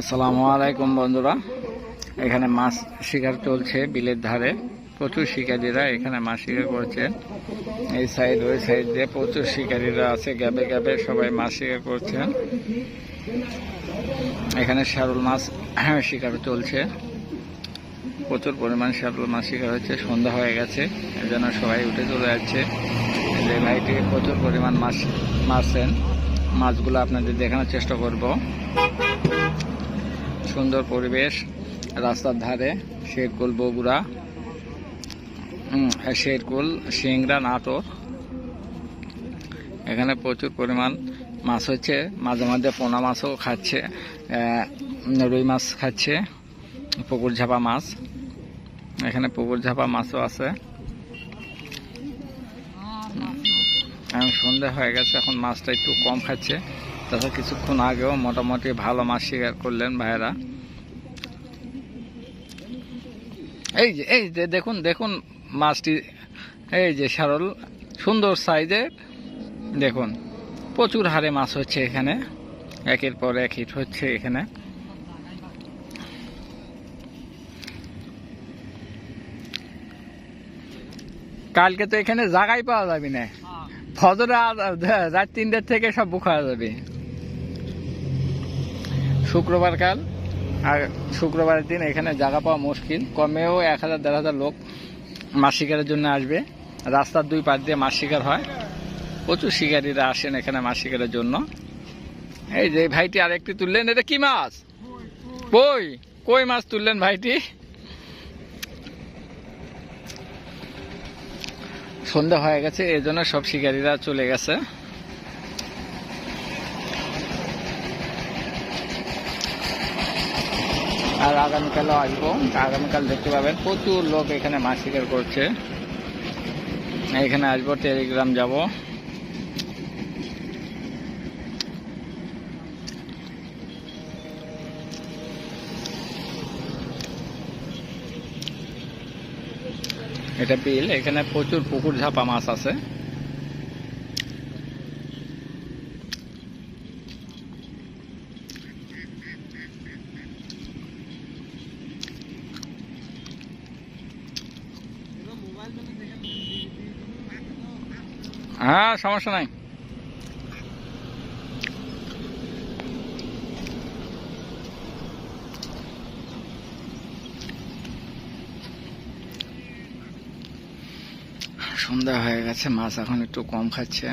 আসসালামু আলাইকুম, বন্ধুরা। এখানে মাছ শিকার চলছে বিলের ধারে। প্রচুর শিকারীরা এখানে মাছ শিকার করছে। এই সাইড, ওই সাইড দিয়ে প্রচুর শিকারীরা আছে। গ্যাবে গ্যাবে সবাই মাছ শিকার করছেন এখানে শ্যারুল মাছ শিকার চলছে। প্রচুর পরিমাণ শ্যারুল মাছ শিকার হচ্ছে। সন্ধ্যা হয়ে গেছে। এর জন্য সবাই উঠে চলে যাচ্ছে। যে ভাইটি প্রচুর পরিমাণ মাছ মারছেন। মাছগুলো আপনাদের দেখানোর চেষ্টা করব। সুন্দর পরিবেশ রাস্তার ধারে, শেরকুল, বগুড়া। শেরকুল, সিংড়া, নাটোর। এখানে প্রচুর পরিমাণ মাছ হচ্ছে। মাঝে মাঝে পোনা মাছও খাচ্ছে রুই মাছ খাচ্ছে, পুকুর ঝাপা মাছ। এখানে পুকুর ঝাপা মাছও আছে। এখন সন্ধে হয়ে গেছে, এখন মাছটা একটু কম খাচ্ছে। তাছাড়া কিছুক্ষণ আগেও মোটামুটি ভালো মাছ শিকার করলেন ভাইয়েরা। এই যে এই যে দেখুন দেখুন মাছটি। এই যে সারল সুন্দর সাইজের। দেখুন প্রচুর হারে মাছ হচ্ছে এখানে। একের পর এক হিট হচ্ছে এখানে। কালকে তো এখানে জায়গাই পাওয়া যাবে না। ফজরে আর- রাত তিনটের থেকে সব বুক হয়ে যাবে। শুক্রবার কাল আর শুক্রবারের দিন এখানে জায়গা পাওয়া মুশকিল। কমেও এক হাজার, দেড় হাজার লোক মাছ শিকারের জন্য আসবে। রাস্তার দুই পাশ দিয়ে মাছ শিকার হয়। প্রচুর শিকারীরা আসেন এখানে মাছ শিকারের জন্য। এই যে ভাইটি আরেকটি তুললেন, এটা কি মাছ? কই? কই মাছ তুললেন ভাইটি? সন্ধ্যা হয়ে গেছে এই জন্য সব শিকারীরা চলে গেছে। আর আগামীকালও আসব। আগামীকাল দেখতে পাবেন প্রচুর লোক এখানে মাছ শিকার করছে। এখানে আসব, টেলিগ্রাম যাব। এটা বিল, এখানে প্রচুর পুকুর ঝাপা মাছ আছে। হ্যাঁ সমস্যা নাই। সন্ধ্যা হয়ে গেছে মাছ এখন একটু কম খাচ্ছে।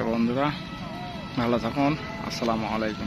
বন্ধুরা ভালো থাকুন। আসসালামু আলাইকুম।